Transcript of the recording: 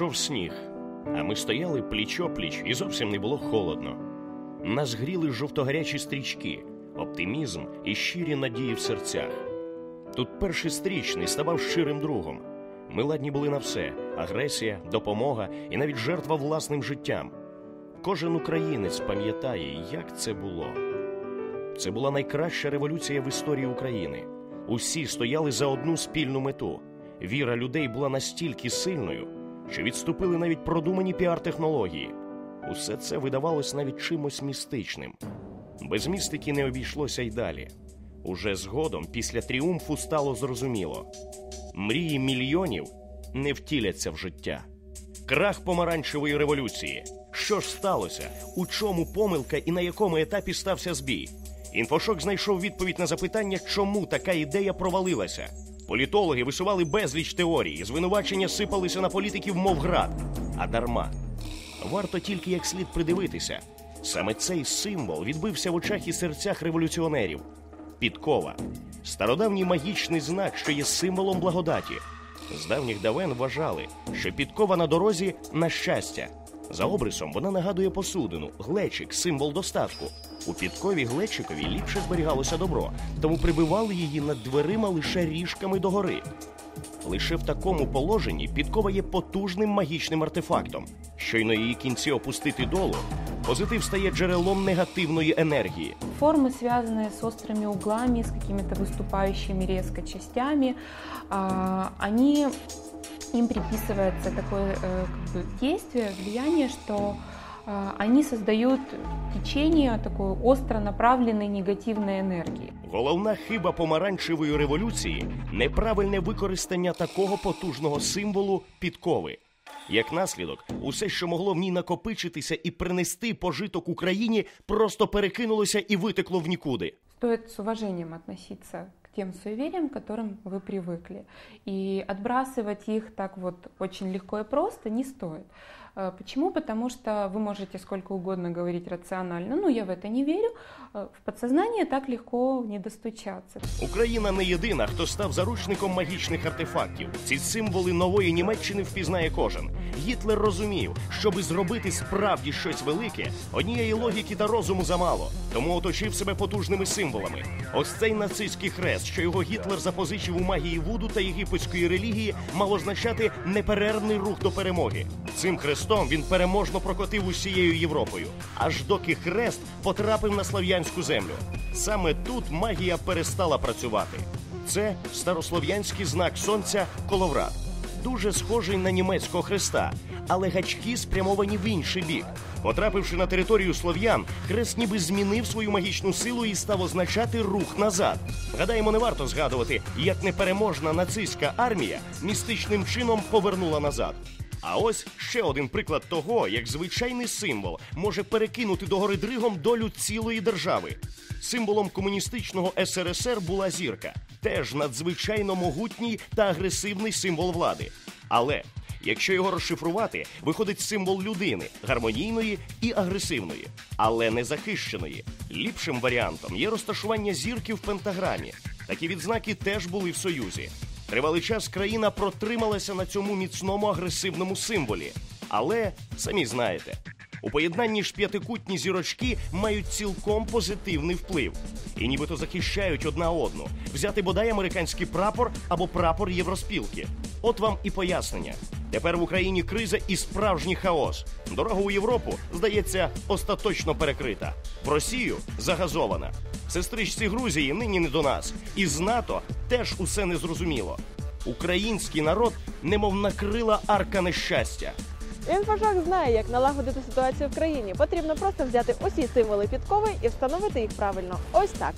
Ішов сніг, а ми стояли пліч-опліч і зовсім не було холодно. Нас гріли жовтогарячі стрічки, оптимізм і щирі надії в серцях. Тут перший стрічний ставав щирим другом. Ми ладні були на все: агресія, допомога і навіть жертва власним життям. Кожен українець пам'ятає, як це було. Це була найкраща революція в історії України. Усі стояли за одну спільну мету. Віра людей була настільки сильною, що відступили навіть продумані піар-технології. Усе це видавалось навіть чимось містичним. Без містики не обійшлося й далі. Уже згодом, після тріумфу, стало зрозуміло: мрії мільйонів не втіляться в життя. Крах помаранчевої революції. Що ж сталося? У чому помилка і на якому етапі стався збій? Інфошок знайшов відповідь на запитання, чому така ідея провалилася. Політологи висували безліч теорій, звинувачення сипалися на політиків, мов град. А дарма. Варто тільки як слід придивитися. Саме цей символ відбився в очах і серцях революціонерів. Підкова стародавній магічний знак, що є символом благодаті. З давніх давен вважали, що підкова на дорозі на щастя. За обрисом вона нагадує посудину, глечик, символ достатку. У підкові глечикові ліпше зберігалося добро, тому прибивали її над дверима лише ріжками догори. Лише в такому положенні підкова є потужним магічним артефактом. Щойно її кінці опустити долу, позитив стає джерелом негативної енергії. Формы, связанные с острыми углами, с какими-то выступающими резко частями, а, они, им приписывается такое э, как бы, действие, влияние, что а, они создают течение такой остро направленной негативной энергии. Головна хиба помаранчевої революції неправильне використання такого потужного символу підкови. Як наслідок, усе, що могло в ній накопичитися і принести пожиток Україні, просто перекинулося і витекло в нікуди. Стоит с уважением относиться к тем суевериям, к которым вы привыкли. И отбрасывать их так вот очень легко и просто не стоит. Э, Почему? Потому что вы можете сколько угодно говорить рационально, ну я в это не верю, Э, в подсознание так легко не достучаться. Україна не єдина, хто став заручником магічних артефактів. Ці символи нової Німеччини впізнає кожен. Гітлер розумів, щоби зробити справді щось велике, однієї логіки та розуму замало, тому оточив себе потужними символами. Ось цей нацистський хрест, що його Гітлер запозичив у магії Вуду та єгипетської релігії, мав означати неперервний рух до перемоги. Цим хрестом він переможно прокотив усією Європою, аж доки хрест потрапив на слав'янську землю. Саме тут магія перестала працювати. Це старослов'янський знак сонця коловрат, дуже схожий на німецького хреста, але гачки спрямовані в інший бік. Потрапивши на територію слов'ян, хрест ніби змінив свою магічну силу і став означати рух назад. Гадаємо, не варто згадувати, як непереможна нацистська армія містичним чином повернула назад. А ось ще один приклад того, як звичайний символ може перекинути догори дригом долю цілої держави. Символом комуністичного СРСР була зірка, теж надзвичайно могутній та агресивний символ влади. Але якщо його розшифрувати, виходить символ людини гармонійної і агресивної, але не захищеної. Ліпшим варіантом є розташування зірки в пентаграмі. Такі відзнаки теж були в Союзі. Тривалий час країна протрималася на цьому міцному агресивному символі. Але самі знаєте, у поєднанні ж п'ятикутні зірочки мають цілком позитивний вплив і нібито захищають одна одну. Взяти бодай американський прапор або прапор євроспілки. От вам і пояснення. Тепер в Україні криза і справжній хаос. Дорога у Європу, здається, остаточно перекрита. В Росію загазована. Сестричці Грузії нині не до нас. І з НАТО теж усе незрозуміло. Український народ немов накрила арка нещастя. Інфошок знає, як налагодити ситуацію в країні. Потрібно просто взяти усі символи підкови і встановити їх правильно. Ось так.